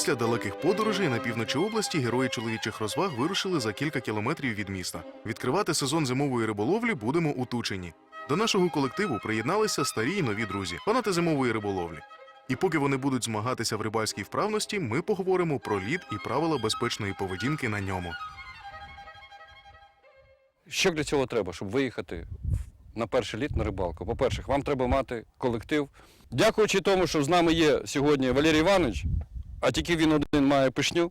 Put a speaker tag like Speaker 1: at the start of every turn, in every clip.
Speaker 1: Після далеких подорожей на півночі області герої чоловічих розваг вирушили за кілька кілометрів від міста. Відкривати сезон зимової риболовлі будемо у Тучині. До нашого колективу приєдналися старі й нові друзі, фанати зимової риболовлі. І поки вони будуть змагатися в рибальській вправності, ми поговоримо про лід і правила безпечної поведінки на ньому.
Speaker 2: Що для цього треба, щоб виїхати на перший літ на рибалку? По-перше, вам треба мати колектив. Дякуючи тому, що з нами є сьогодні Валерій Іванович, а тільки він один має пишню,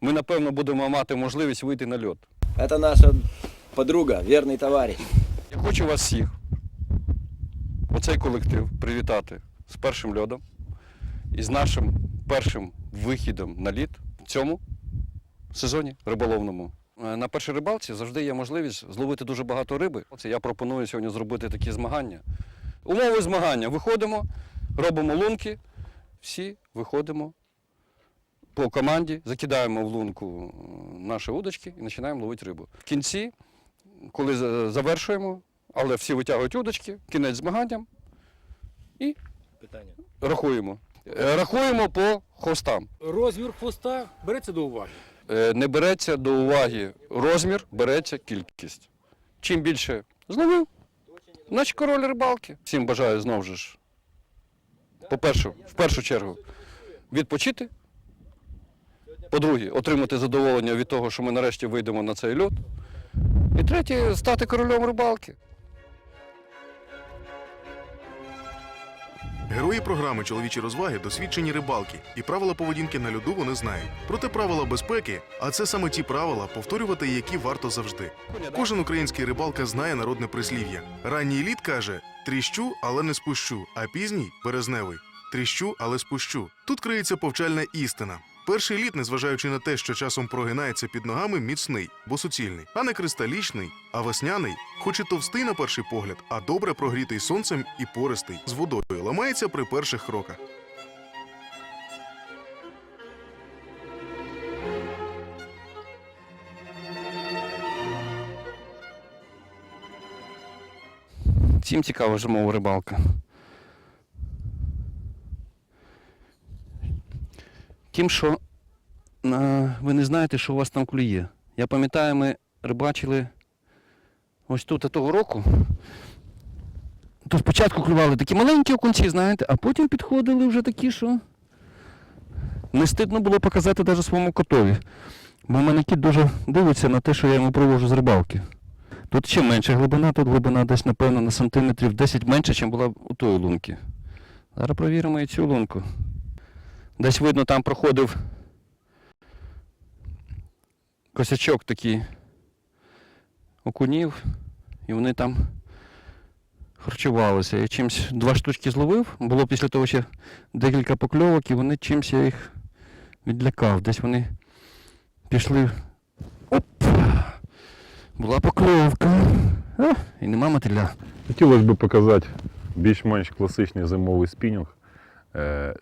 Speaker 2: ми, напевно, будемо мати можливість вийти на льот.
Speaker 3: Это наша подруга, верный товарищ.
Speaker 2: Я хочу вас всіх, оцей колектив, привітати з першим льодом і з нашим першим вихідом на лід в цьому сезоні риболовному. Е, На першій рибалці завжди є можливість зловити дуже багато риби. Оце я пропоную сьогодні зробити такі змагання. Умови змагання. Виходимо, робимо лунки, всі виходимо по команді, закидаємо в лунку е, наші удочки і починаємо ловити рибу. В кінці коли завершуємо, але всі витягують удочки, кінець змаганням і
Speaker 3: Питання.
Speaker 2: рахуємо. Е, Рахуємо по хвостам.
Speaker 4: Розмір хвоста береться до уваги.
Speaker 2: Е, Не береться до уваги розмір, береться кількість. Чим більше зловив, значить король рибалки. Всім бажаю знову ж. По-перше, в першу чергу, відпочити. По-друге, отримати задоволення від того, що ми нарешті вийдемо на цей льот. І третє стати королем рибалки.
Speaker 1: Герої програми Чоловічі розваги досвідчені рибалки, і правила поведінки на льоду вони знають. Проте правила безпеки, а це саме ті правила, повторювати які варто завжди. Кожен український рибалка знає народне прислів'я. Ранній лід каже: тріщу, але не спущу, а пізній березневий. Тріщу, але спущу. Тут криється повчальна істина. Перший лід, незважаючи на те, що часом прогинається під ногами, міцний, бо суцільний, а не кристалічний, а весняний, хоч і товстий на перший погляд, а добре прогрітий сонцем і пористий, з водою, ламається при перших кроках.
Speaker 2: Всім цікава зимова рибалка. Тим, що е, ви не знаєте, що у вас там клює. Я пам'ятаю, ми рибачили ось тут того року. То спочатку клювали такі маленькі окунці, знаєте, а потім підходили вже такі, що не стидно було показати навіть своєму котові. Бо в мене кіт дуже дивиться на те, що я йому провожу з рибалки. Тут ще менша глибина, тут глибина десь, напевно, на сантиметрів 10 менше, ніж була у тої лунки. Зараз провіримо і цю лунку. Десь видно, там проходив косячок такий окунів, і вони там харчувалися. Я чимось два штучки зловив, було після того ще декілька покльовок, і вони чимось я їх відлякав. Десь вони пішли. Оп! Була покльовка. А, і нема мотиля.
Speaker 5: Хотілося б показати більш-менш класичний зимовий спінінг,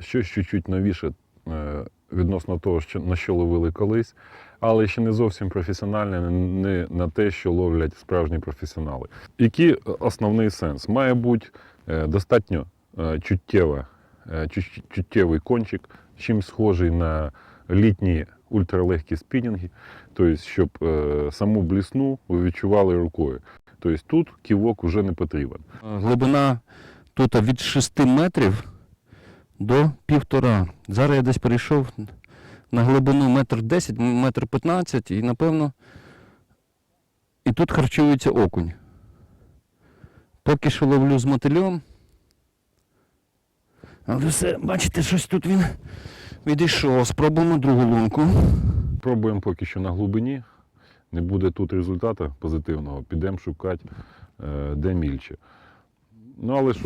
Speaker 5: щось чуть-чуть новіше е, відносно того, на що ловили колись, але ще не зовсім професіональне, не на те, що ловлять справжні професіонали. Який основний сенс? Має бути е, достатньо е, чуттєва, е, чуттєвий кончик, чим схожий на літні ультралегкі спінінги, тобто, щоб е, саму блісну ви відчували рукою. Тобто тут ківок вже не потрібен.
Speaker 2: Глибина тут від 6 метрів до півтора. Зараз я десь перейшов на глибину метр 10, метр 15 і напевно і тут харчується окунь. Поки що ловлю з мотильом. Але все, бачите, щось тут він відійшов. Спробуємо другу лунку.
Speaker 5: Пробуємо поки що на глибині. Не буде тут результату позитивного, підемо шукати е, де мільче. Ну, але ж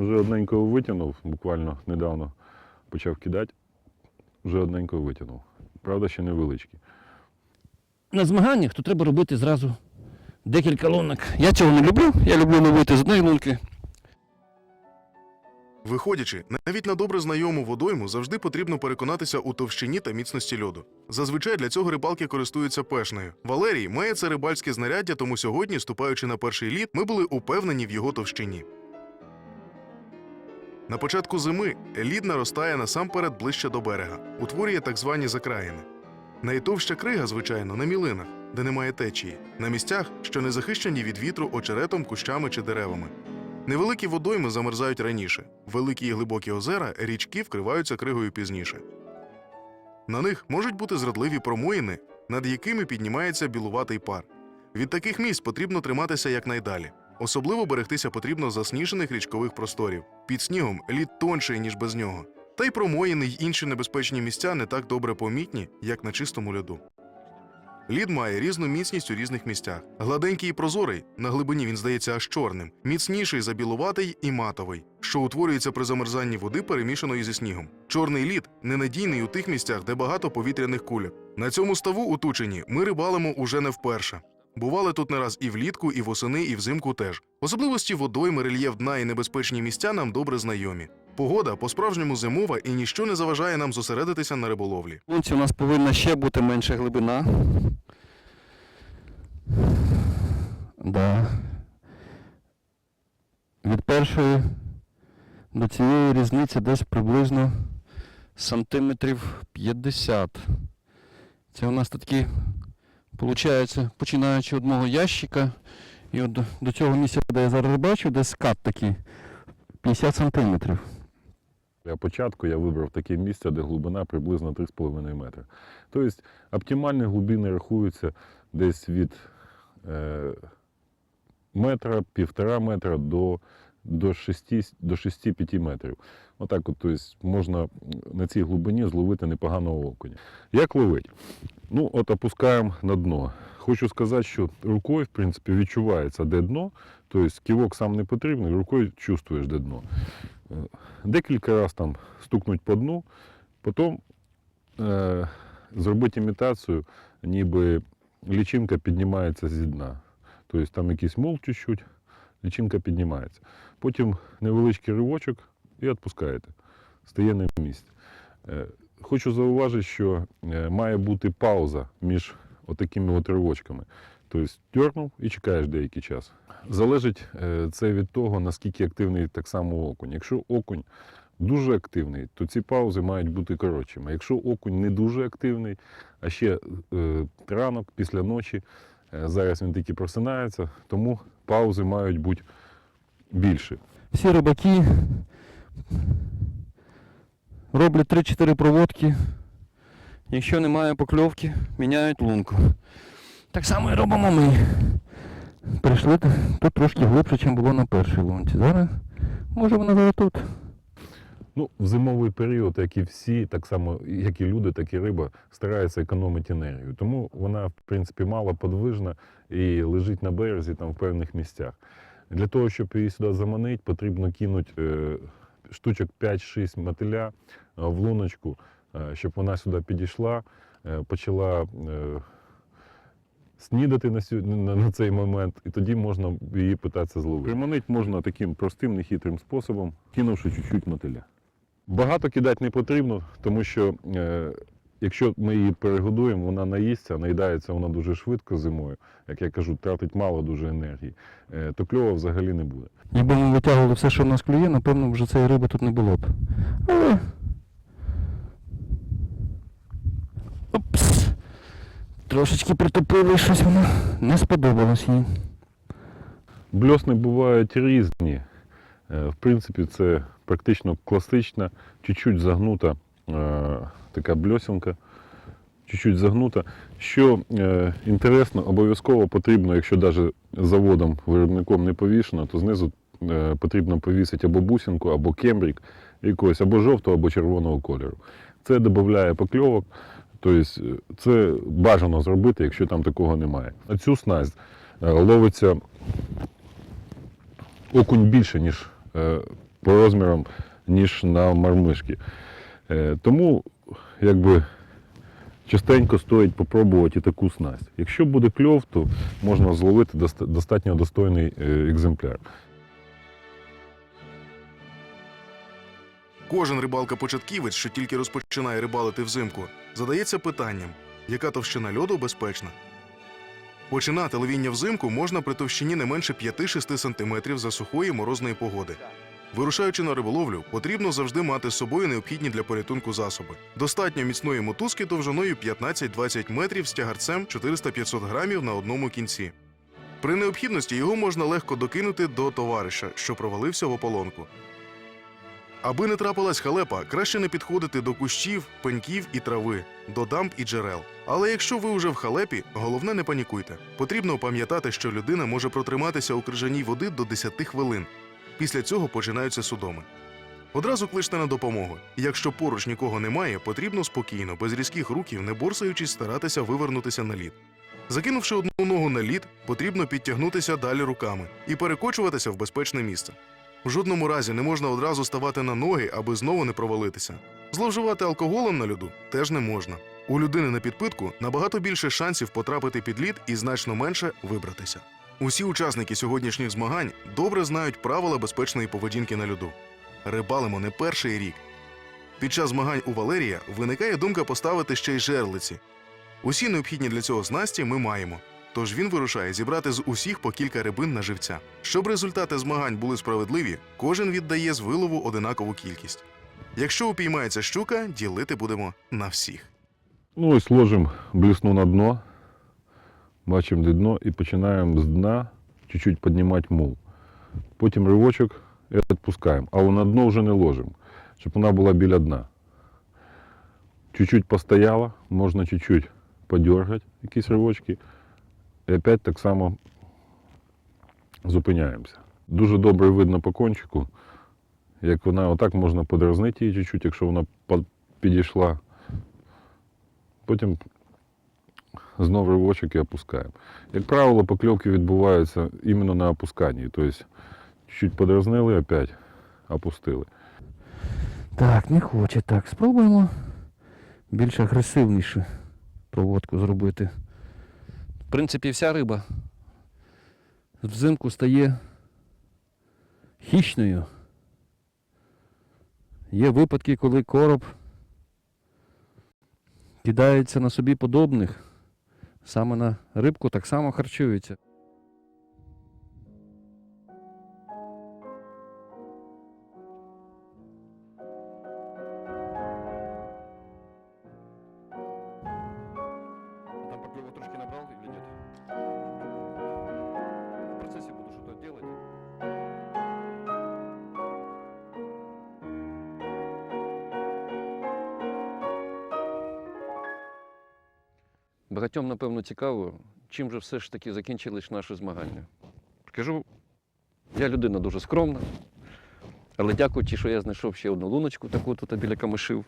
Speaker 5: вже одненько витягнув, буквально недавно почав кидати, вже одненько витягнув. Правда, ще невеличкий.
Speaker 2: на змаганнях, то треба робити зразу декілька лунок. Я цього не люблю. Я люблю ловити з одної лунки.
Speaker 1: Виходячи, навіть на добре знайому водойму завжди потрібно переконатися у товщині та міцності льоду. Зазвичай для цього рибалки користуються пешнею. Валерій має це рибальське знаряддя, тому сьогодні, ступаючи на перший лід, ми були упевнені в його товщині. На початку зими лід наростає насамперед ближче до берега, утворює так звані закраїни. Найтовща крига, звичайно, на мілинах, де немає течії, на місцях, що не захищені від вітру очеретом, кущами чи деревами. Невеликі водойми замерзають раніше, великі і глибокі озера, річки вкриваються кригою пізніше. На них можуть бути зрадливі промоїни, над якими піднімається білуватий пар. Від таких місць потрібно триматися якнайдалі. Особливо берегтися потрібно засніжених річкових просторів. Під снігом лід тонший, ніж без нього. Та й промоїни й інші небезпечні місця не так добре помітні, як на чистому льоду. Лід має різну міцність у різних місцях. Гладенький і прозорий, на глибині він здається аж чорним, міцніший за білуватий і матовий, що утворюється при замерзанні води, перемішаної зі снігом. Чорний лід ненадійний у тих місцях, де багато повітряних кульок. На цьому ставу у ми рибалимо уже не вперше. Бували тут не раз і влітку, і восени, і взимку теж. Особливості водойми, рельєф дна і небезпечні місця нам добре знайомі. Погода по-справжньому зимова і ніщо не заважає нам зосередитися на риболовлі.
Speaker 2: Лунці у нас повинна ще бути менша глибина. Да. Від першої до цієї різниці десь приблизно сантиметрів 50. Це у нас такі, виходить, починаючи від мого ящика і от до, до цього місця, де я зараз бачу, десь скат такий 50 сантиметрів.
Speaker 5: Для початку я вибрав таке місце, де глибина приблизно 3,5 метри. Тобто оптимальні глибини рахуються десь від е, метра, півтора метра до, до 6, до 6-5 метрів. Отак от, тобто, можна на цій глибині зловити непоганого окуня. Як ловить? Ну, от опускаємо на дно. Хочу сказати, що рукою, в принципі, відчувається, де дно. Тобто ківок сам не потрібний, рукою чувствуєш, де дно. Е, Декілька разів там стукнуть по дну, потім е, зробити імітацію, ніби лічинка піднімається зі дна. Тобто там якийсь мул чуть-чуть, лічинка піднімається. Потім невеличкий ривочок і відпускаєте. Стає на місці. Е, Хочу зауважити, що е, має бути пауза між отакими от ривочками. Тобто дьорнув і чекаєш деякий час. Залежить е, це від того, наскільки активний так само окунь. Якщо окунь дуже активний, то ці паузи мають бути коротшими. Якщо окунь не дуже активний, а ще е, ранок після ночі, зараз він тільки просинається, тому паузи мають бути більші.
Speaker 2: Всі рибаки роблять 3-4 проводки. Якщо немає покльовки, міняють лунку. Так само і робимо ми. Прийшли тут трошки глибше, ніж було на першій лунці. Зараз може вона зараз тут.
Speaker 5: Ну, в зимовий період, як і всі, так само, як і люди, так і риба, стараються економити енергію. Тому вона, в принципі, мало подвижна і лежить на березі там в певних місцях. Для того, щоб її сюди заманити, потрібно кинути е, штучок 5-6 мотиля е, в луночку, е, щоб вона сюди підійшла, почала. Снідати на, сю- на цей момент, і тоді можна її питатися зловити. Приманити можна таким простим, нехитрим способом, кинувши чуть-чуть мотиля. Багато кидати не потрібно, тому що е, якщо ми її перегодуємо, вона наїсться, наїдається вона дуже швидко зимою, як я кажу, тратить мало дуже енергії, е, то кльова взагалі не буде.
Speaker 2: Якби ми витягували все, що в нас клює, напевно, вже цієї риби тут не було б. Але. Опс. Трошечки притупили щось воно. Не сподобалось їй.
Speaker 5: Бльосни бувають різні. Е, В принципі, це практично класична, чуть-чуть загнута е, така бльосинка, чуть-чуть загнута. Що е, інтересно, обов'язково потрібно, якщо навіть заводом, виробником не повішено, то знизу е, потрібно повісити або бусинку, або кембрік якогось, або жовтого, або червоного кольору. Це додає покльовок. Тобто е, це бажано зробити, якщо там такого немає. А цю снасть е, ловиться окунь більше, ніж е, по розмірам, ніж на мармишки. Е, тому якби частенько стоїть попробувати і таку снасть. Якщо буде кльов, то можна зловити достатньо достойний е, екземпляр.
Speaker 1: Кожен рибалка-початківець, що тільки розпочинає рибалити взимку, задається питанням, яка товщина льоду безпечна. Починати ловіння взимку можна при товщині не менше 5-6 см за сухої морозної погоди. Вирушаючи на риболовлю, потрібно завжди мати з собою необхідні для порятунку засоби. Достатньо міцної мотузки довжиною 15-20 метрів з тягарцем 400-500 грамів на одному кінці. При необхідності його можна легко докинути до товариша, що провалився в ополонку. Аби не трапилась халепа, краще не підходити до кущів, пеньків і трави, до дамб і джерел. Але якщо ви вже в халепі, головне не панікуйте. Потрібно пам'ятати, що людина може протриматися у крижаній води до 10 хвилин. Після цього починаються судоми. Одразу кличте на допомогу. Якщо поруч нікого немає, потрібно спокійно, без різких руків, не борсаючись, старатися вивернутися на лід. Закинувши одну ногу на лід, потрібно підтягнутися далі руками і перекочуватися в безпечне місце. В жодному разі не можна одразу ставати на ноги, аби знову не провалитися. Зловживати алкоголем на льоду теж не можна. У людини на підпитку набагато більше шансів потрапити під лід і значно менше вибратися. Усі учасники сьогоднішніх змагань добре знають правила безпечної поведінки на льоду. Рибалимо не перший рік. Під час змагань у Валерія виникає думка поставити ще й жерлиці. Усі необхідні для цього снасті ми маємо. Тож він вирушає зібрати з усіх по кілька рибин на живця. Щоб результати змагань були справедливі, кожен віддає з вилову одинакову кількість. Якщо упіймається щука, ділити будемо на всіх.
Speaker 5: Ну ось ложимо блісну на дно, бачимо де дно і починаємо з дна чуть-чуть піднімати мул. Потім ривочок і відпускаємо. Але на дно вже не ложимо, щоб вона була біля дна. Чуть-чуть постояла, можна чуть-чуть подергати якісь ривочки. І опять так само зупиняємося. Дуже добре видно по кончику, як вона отак можна подразнити її чуть-чуть, якщо вона по- підійшла. Потім знову ривочок і опускаємо. Як правило, покльовки відбуваються іменно на опусканні. Тобто чуть подразнили, опять опустили.
Speaker 4: Так, не хоче. Так, спробуємо більш агресивніше проводку зробити.
Speaker 2: В принципі, вся риба.
Speaker 4: Взимку стає хищною. Є випадки, коли короб кидається на собі подобних. Саме на рибку так само харчується.
Speaker 2: Багатьом, напевно, цікаво, чим же все ж таки закінчились наші змагання. Кажу, я людина дуже скромна, але дякуючи, що я знайшов ще одну луночку, таку тут біля камишів.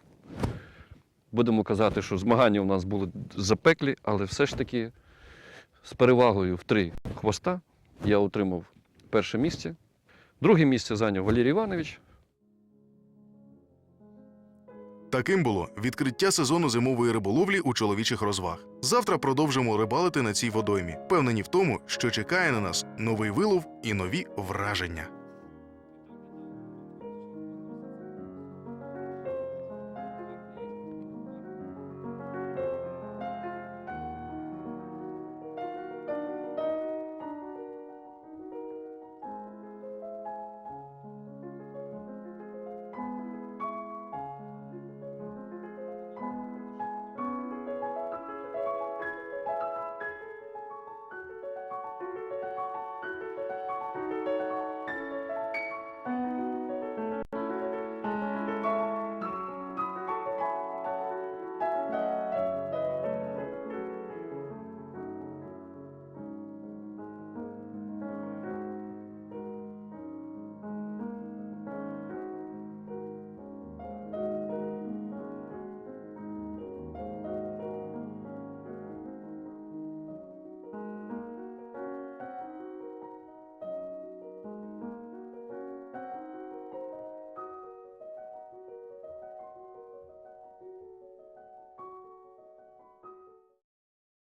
Speaker 2: Будемо казати, що змагання у нас були запеклі, але все ж таки з перевагою в три хвоста я отримав перше місце. Друге місце зайняв Валерій Іванович.
Speaker 1: Таким було відкриття сезону зимової риболовлі у чоловічих розваг. Завтра продовжимо рибалити на цій водоймі, впевнені в тому, що чекає на нас новий вилов і нові враження.